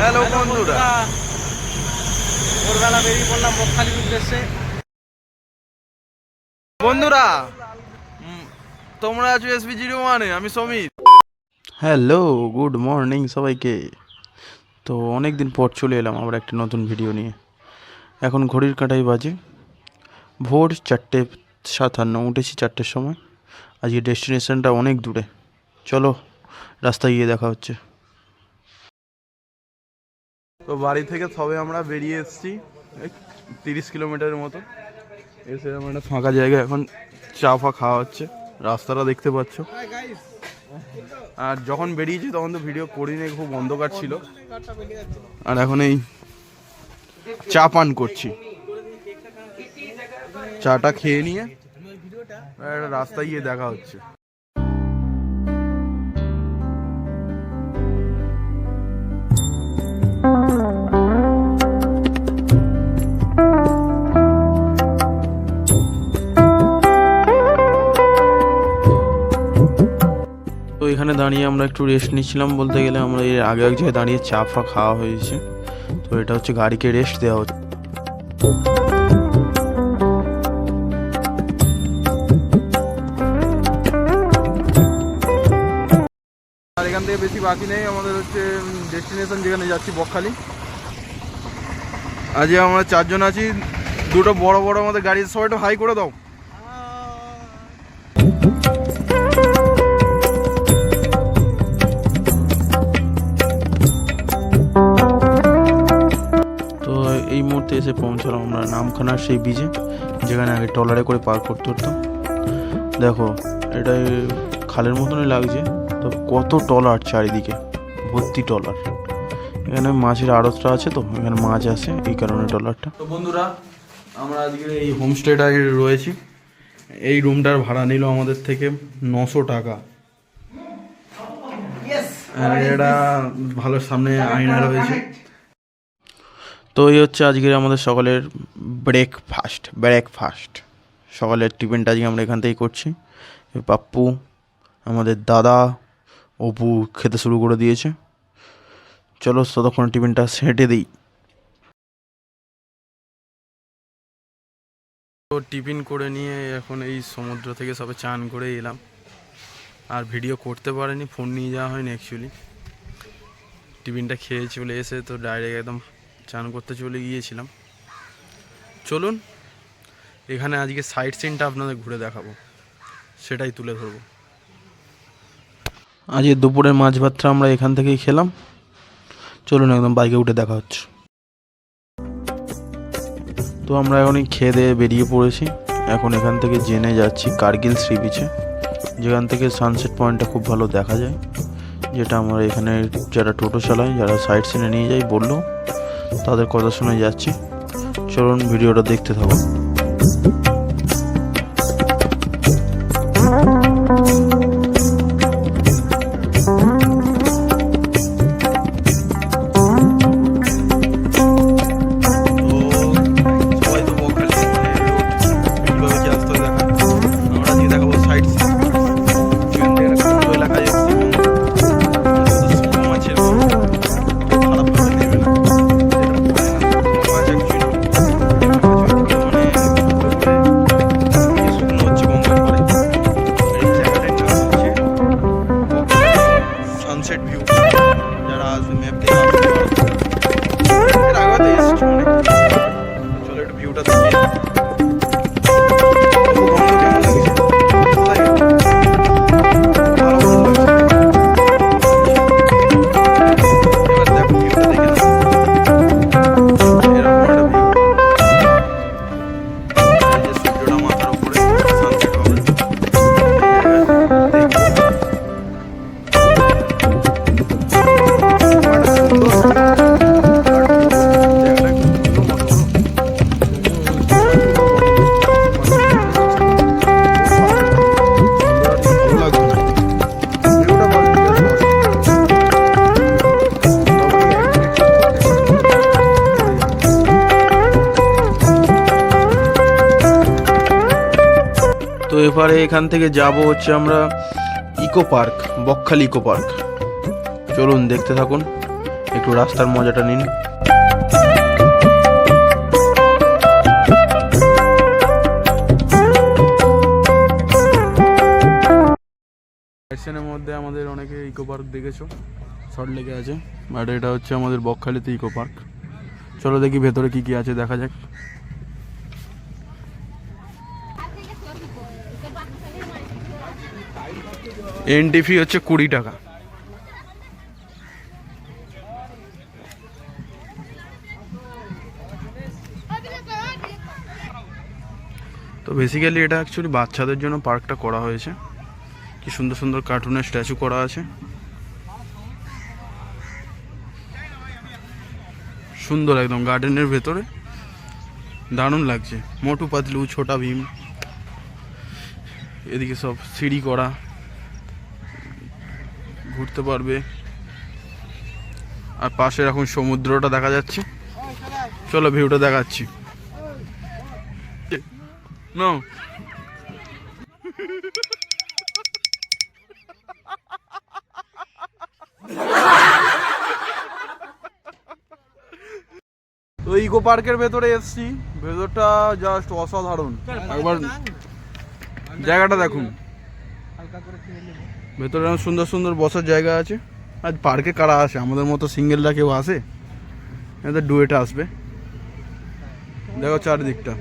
Hello বন্ধুরা। ভোরবেলা বেরিয়ে পড়লাম বকখালির উদ্দেশ্যে। বন্ধুরা তোমরা আছো এসবি জিরো ওয়ানে আমি সমীর। হ্যালো গুড মর্নিং সবাইকে। তো অনেক দিন পর চলে এলাম আবার একটা নতুন ভিডিও নিয়ে। এখন ঘড়ির কাঁটাই বাজে। ভোর চারটে সাতান্ন উঠেছি চারটের সময়। আজকে ডেস্টিনেশনটা অনেক দূরে। চলো রাস্তায় গিয়ে দেখা হচ্ছে। তো বাড়ি থেকে সবে আমরা বেরিয়ে এসেছি তিরিশ কিলোমিটারের মতো। এসে আমার একটা ফাঁকা জায়গা এখন চা ফা খাওয়া হচ্ছে, রাস্তাটা দেখতে পাচ্ছ। আর যখন বেরিয়েছি তখন তো ভিডিও করিনি, খুব অন্ধকার ছিল। আর এখন এই চা পান করছি। চাটা খেয়ে নিয়ে রাস্তায় গিয়ে দেখা হচ্ছে। এখানে দাঁড়িয়ে আমরা একটু রেস্ট নিচ্ছিলাম বলতে গেলে আমরা এর আগে এক জায়গায় দাঁড়িয়ে চা ফা খাওয়া হয়েছে। তো এটা হচ্ছে গাড়িকে রেস্ট দেওয়া হচ্ছে। আর এখান থেকে বেশি বাকি নেই, আমাদের হচ্ছে ডেস্টিনেশন যেখানে যাচ্ছি, বকখালি। আজকে আমরা চারজন আছি, দুটো বড় বড় আমাদের গাড়ি, সবাই একটু হাই করে দাও। এসে আমরা নামখানার সেই বিচে যেখানে আগে ট্রলারে করে পার করতে হতো। দেখো এটা খালের মতনই লাগছে তো কত টলার চারিদিকে ভর্তি টলার এখানে মাছের আড়তটা আছে তো এখানে মাছ আছে এই কারণে টলারটা তো বন্ধুরা আমরা আজকে এই হোমস্টেটায় রয়েছি। এই রুমটার ভাড়া নিল আমাদের থেকে নশো টাকা। আর এটা ভালো সামনে আয়না রয়েছে। তো এই হচ্ছে আজকের আমাদের সকলের ব্রেকফাস্ট ব্রেকফাস্ট সকালের টিফিনটা আজকে আমরা এখান থেকেই করছি। পাপ্পু, আমাদের দাদা, অপু খেতে শুরু করে দিয়েছে। চলো ততক্ষণ টিফিনটা সেটে দিই। তো টিফিন করে নিয়ে এখন এই সমুদ্র থেকে সবে চান করে এলাম। আর ভিডিও করতে পারেনি, ফোন নিয়ে যাওয়া হয়নি অ্যাকচুয়ালি টিফিনটা খেয়ে চলে এসে তো ডাইরেক্ট একদম চান করতে চলে গিয়েছিলাম। চলুন, এখানে আজকে সাইড সিনটা আপনাদের ঘুরে দেখাবো। সেটাই তুলে ধরবো। আজকে দুপুরের মাছ ভাতটা আমরা এখান থেকেই খেলাম। চলুন, একদম বাইকে উঠে দেখা হচ্ছে। তো আমরা এখনই খেয়ে দিয়ে বেরিয়ে পড়েছি। এখন এখান থেকে জেনে যাচ্ছি কার্গিল সি বিচে। যেখান থেকে সানসেট পয়েন্টটা খুব ভালো দেখা যায়। যেটা আমরা এখানে যারা টোটো চালায় যারা সাইড সিনে নিয়ে যায়, বলল তাদের কথা শুনে যাচ্ছি। চলুন ভিডিওটা দেখতে থাকুন। যারা আসবে ম্যাপ দেখে আসতে পারো এর আগেও তো এসেছি অনেক চলো একটু ভিউটা দেখি এবারে এখান থেকে যাব হচ্ছে আমরা eco park, Bakkhali eco park. চলুন দেখতে থাকুন, একটু রাস্তার মজাটা নিন। মধ্যে আমাদের অনেকে ইকো পার্ক দেখেছ শর্ট লেগে আছে। বাট এটা হচ্ছে আমাদের বকখালিতে ইকো পার্ক। চলো দেখি ভেতরে কি কি আছে, দেখা যাক। এন্ট্রি ফি হচ্ছে কুড়ি টাকা। তো বেসিক্যালি এটা অ্যাকচুয়ালি বাচ্চাদের জন্য পার্কটা করা হয়েছে। কি সুন্দর সুন্দর কার্টুনের স্ট্যাচু করা আছে। সুন্দর একদম গার্ডেনের ভেতরে। দারুণ লাগছে। মোটু পাতলু, ছোটা ভীম। এদিকে সব সিঁড়ি করা। ঘুরতে পারবে। আর পাশে এখন সমুদ্রটা দেখা যাচ্ছে। চলো ভিউটা দেখাচ্ছি। No. তো ইকো পার্কের ভেতরে এসছি। ভেতরটা জাস্ট অসাধারণ। একবার জায়গাটা দেখুন। ভেতরে সুন্দর সুন্দর বসার জায়গা আছে। আজ পার্কে কারা আসে? আমাদের মতো সিঙ্গেলরা কেউ আসে? এদের ডুয়েটা আসবে। দেখো চারিদিকটা।